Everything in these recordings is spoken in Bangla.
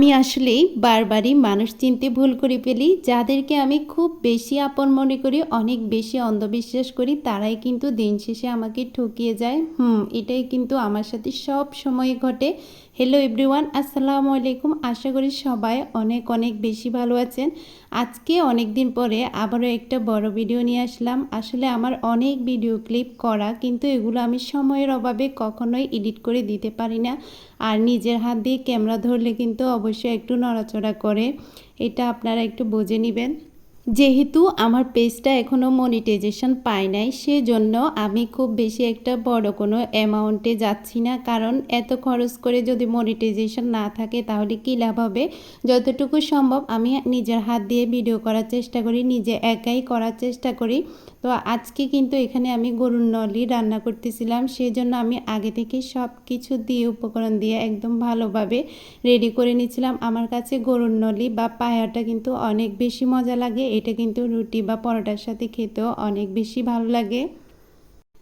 আমি আসলেই বারবারই মানুষ চিনতে ভুল করে ফেলি। যাদেরকে আমি খুব বেশি আপন মনে করি, অনেক বেশি অন্ধবিশ্বাস করি, তারাই কিন্তু দিন শেষে আমাকে ঠকিয়ে যায়। হুম, এটাই কিন্তু আমার সাথে সব সময় ঘটে। হ্যালো এভরিওয়ান আসসালামু আলাইকুম। আশা করি সবাই অনেক অনেক বেশি ভালো আছেন। আজকে অনেক দিন পরে আবারও একটা বড় ভিডিও নিয়ে আসলাম। আসলে আমার অনেক ভিডিও ক্লিপ করা, কিন্তু এগুলো আমি সময়ের অভাবে কখনোই এডিট করে দিতে পারি না। আর নিজের হাত দিয়ে ক্যামেরা ধরলে কিন্তু অবশ্যই একটু নড়াচড়া করে। এটা আপনারা একটু বুঝে নেবেন। যেহেতু আমার পেজটা এখনও মনিটাইজেশন পায় নাই, সেজন্য আমি খুব বেশি একটা বড় কোনো অ্যামাউন্টে যাচ্ছি না। কারণ এত খরচ করে যদি মনিটাইজেশন না থাকে, তাহলে কী লাভ হবে? যতটুকু সম্ভব আমি নিজের হাত দিয়ে ভিডিও করার চেষ্টা করি, নিজে একাই করার চেষ্টা করি। তো আজকে কিন্তু এখানে আমি গরুর নলি রান্না করতেছিলাম, সেজন্য আমি আগে থেকে সব কিছু দিয়ে, উপকরণ দিয়ে একদম ভালোভাবে রেডি করে নিয়েছিলাম। আমার কাছে গরুর নলি বা পায়াটা কিন্তু অনেক বেশি মজা লাগে এটা কিন্তু রুটি বা পরোটার সাথে খেতেও অনেক বেশি ভালো লাগে।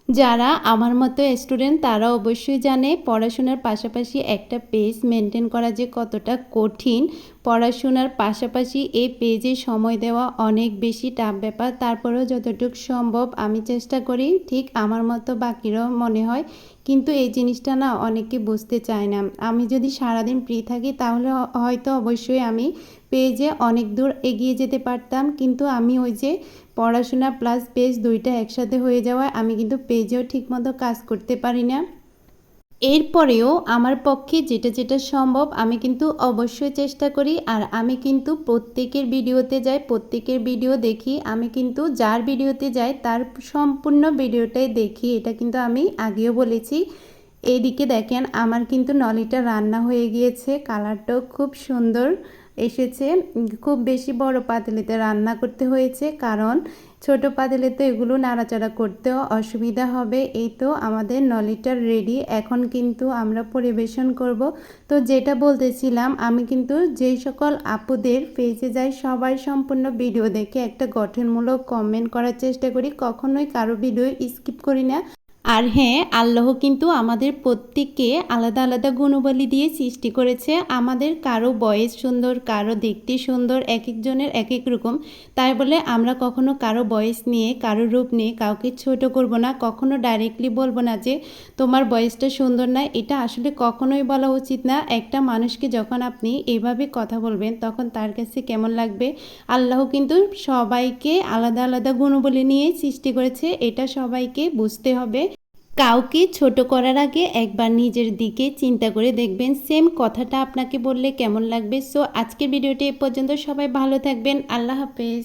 যারা আমার মতো স্টুডেন্ট, তারা অবশ্যই জানে পড়াশোনার পাশাপাশি একটা পেজ মেনটেন করা যে কতটা কঠিন পড়াশোনার পাশাপাশি এই পেজে সময় দেওয়া অনেক বেশি টাফ ব্যাপার। তারপরেও যতটুকু সম্ভব আমি চেষ্টা করি, ঠিক আমার মতো বাকিরও মনে হয়, কিন্তু এই জিনিসটা না অনেকে বুঝতে চায় না। আমি যদি সারাদিন ফ্রি থাকি, তাহলে হয়তো অবশ্যই আমি পেজে অনেক দূর এগিয়ে যেতে পারতাম, কিন্তু আমি ওই যে পড়াশোনা প্লাস পেজ দুইটা একসাথে হয়ে যাওয়ায় আমি কিন্তু পেজেও ঠিকমতো কাজ করতে পারি না। এরপরেও আমার পক্ষে যেটা যেটা সম্ভব, আমি কিন্তু অবশ্যই চেষ্টা করি। আর আমি কিন্তু প্রত্যেকের ভিডিওতে যাই, প্রত্যেকের ভিডিও দেখি। আমি কিন্তু যার ভিডিওতে যাই, তার সম্পূর্ণ ভিডিওটাই দেখি। এটা কিন্তু আমি আগেও বলেছি। এইদিকে দেখেন, আমার কিন্তু নলিটা রান্না হয়ে গিয়েছে। কালারটাও খুব সুন্দর। এসেছে। খুব বেশি বড় পাতিলিতে রান্না করতে হয়েছে কারণ ছোট পাতিলে তো এগুলো নাড়াচাড়া করতেও অসুবিধা হবে। এই তো আমাদের নলিটার রেডি এখন কিন্তু আমরা পরিবেশন করব। তো যেটা বলতেছিলাম, আমি কিন্তু যেই সকল আপুদের পেজে যাই সবাই সম্পূর্ণ ভিডিও দেখে একটা গঠনমূলক কমেন্ট করার চেষ্টা করি। কখনোই কারও ভিডিও স্কিপ করি না। আর হ্যাঁ আল্লাহ কিন্তু আমাদের প্রত্যেককে আলাদা আলাদা গুণবলী দিয়ে সৃষ্টি করেছে। আমাদের কারও বয়স সুন্দর, কারও দেখতে সুন্দর, এক একজনের এক এক রকম। তাই বলে আমরা কখনো কারও বয়স নিয়ে, কারও রূপ নিয়ে কাউকে ছোট করব না, কখনো ডাইরেক্টলি বলব না যে, তোমার বয়সটা সুন্দর না। এটা আসলে কখনোই বলা উচিত না। একটা মানুষকে যখন আপনি এভাবে কথা বলবেন, তখন তার কাছে কেমন লাগবে? আল্লাহ কিন্তু সবাইকে আলাদা আলাদা গুণবলী নিয়ে সৃষ্টি করেছে। এটা সবাইকে বুঝতে হবে। কাউকে ছোট করার আগে একবার নিজের দিকে চিন্তা করে দেখবেন। সেম কথাটা আপনাকে বললে কেমন লাগবে? সো আজকের ভিডিওটি এ পর্যন্ত সবাই ভালো থাকবেন। আল্লাহ হাফেজ।